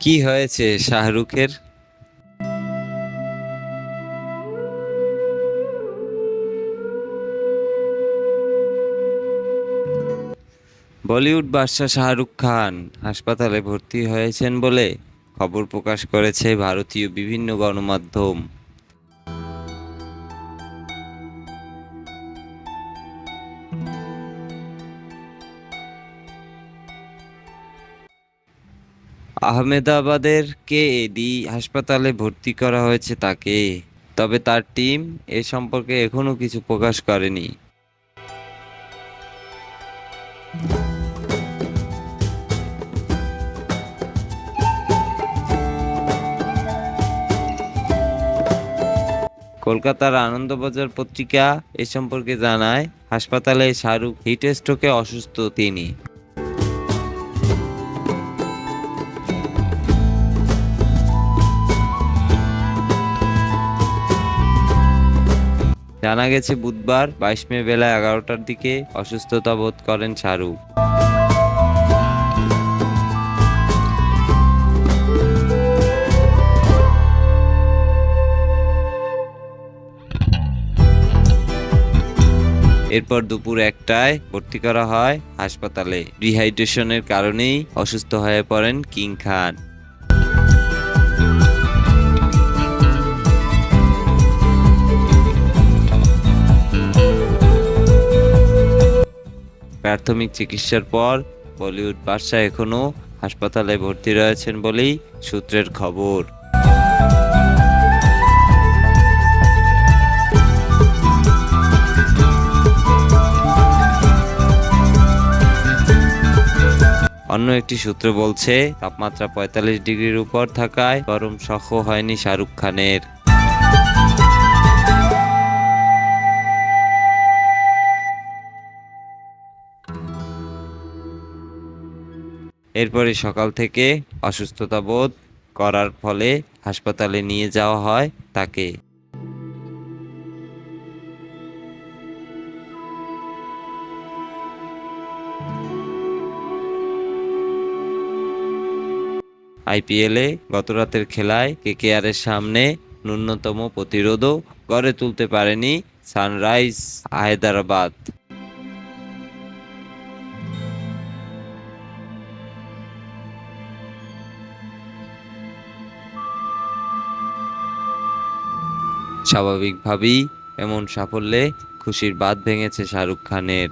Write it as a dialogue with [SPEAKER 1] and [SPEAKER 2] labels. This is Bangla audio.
[SPEAKER 1] কি হয়েছে শাহরুখের? বলিউড বাদশাহ শাহরুখ খান হাসপাতালে ভর্তি হয়েছেন বলে খবর প্রকাশ করেছে ভারতীয় বিভিন্ন গণমাধ্যম। আহমেদাবাদের কেএডি হাসপাতালে ভর্তি করা হয়েছে তাকে। তবে তার টিম এ সম্পর্কে এখনও কিছু প্রকাশ করেনি। কলকাতার আনন্দবাজার পত্রিকা এ সম্পর্কে জানায়, হাসপাতালে শাহরুখ হিট স্ট্রোকে অসুস্থ তিনি। জানা গেছে বুধবার বাইশ মে বেলা এগারোটার দিকে অসুস্থতা বোধ করেন শাহরুখ। এরপর দুপুর একটায় ভর্তি করা হয় হাসপাতালে। ডিহাইড্রেশনের কারণেই অসুস্থ হয়ে পড়েন কিং খান। প্রাথমিক চিকিৎসার পর বলিউড বাদশাহ এখনও হাসপাতালে ভর্তি রয়েছেন বলেই সূত্রের খবর। অন্য একটি সূত্র বলছে, তাপমাত্রা পঁয়তাল্লিশ ডিগ্রির উপর থাকায় গরম সহ হয়নি শাহরুখ খানের। এরপরে সকাল থেকে অসুস্থতা বোধ করার ফলে হাসপাতালে নিয়ে যাওয়া হয় তাকে। আইপিএলে গতরাতের খেলায় কে কে কেকেআরের সামনে ন্যূনতম প্রতিরোধও গড়ে তুলতে পারেনি সানরাইজ হায়দ্রাবাদ। স্বাভাবিকভাবেই এমন সাফল্যে খুশির বাঁধ ভেঙেছে শাহরুখ খানের।